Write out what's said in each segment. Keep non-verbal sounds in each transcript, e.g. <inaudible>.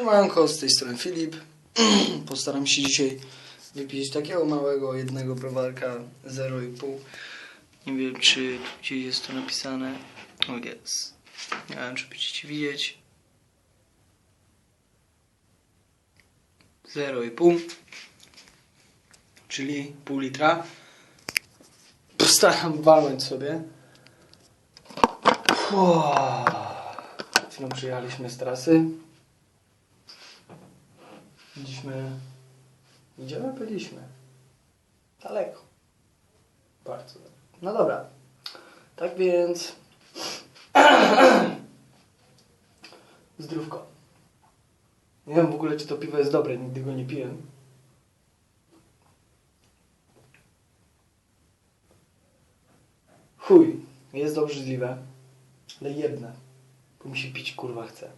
Siemanko, z tej strony Filip. <clears throat> Postaram się dzisiaj wypić takiego małego jednego browarka 0,5. Nie wiem, czy gdzieś jest to napisane. O, jest. Nie wiem, czy będziecie widzieć. 0,5 czyli pół litra. Postaram walnąć sobie. Chwilą przyjechaliśmy z trasy. Byliśmy... Gdzie my byliśmy? Daleko. Bardzo. No dobra. Tak więc... <clears throat> Zdrówko. Nie wiem w ogóle, czy to piwo jest dobre. Nigdy go nie piłem. Chuj. Jest obrzydliwe. Ale jedne. Bo mi się pić kurwa chce.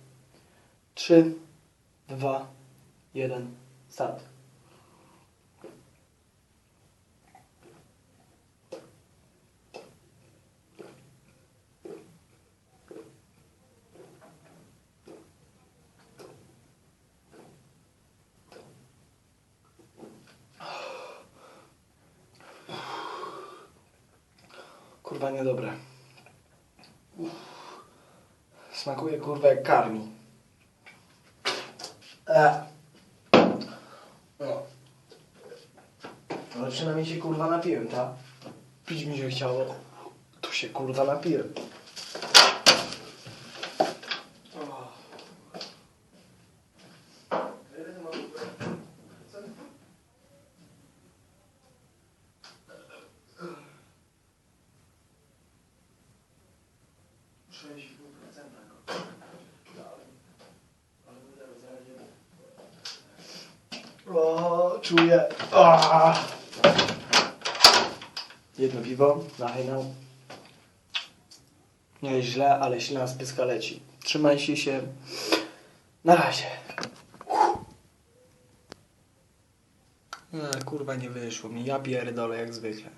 Trzy, dwa, jeden, start. Kurwa niedobre. Smakuje kurwa jak karmi. E. No. Ale przynajmniej się kurwa napiłem, tak? Pić mi się chciało. Tu się kurwa napiłem. Sześć go. Ale zaraz, zaraz jeden. O, czuję. Jedno piwo na hejnał. Nie jest źle, ale silna spyska leci. Trzymajcie się. Na razie. A, kurwa nie wyszło mi. Ja pierdolę jak zwykle.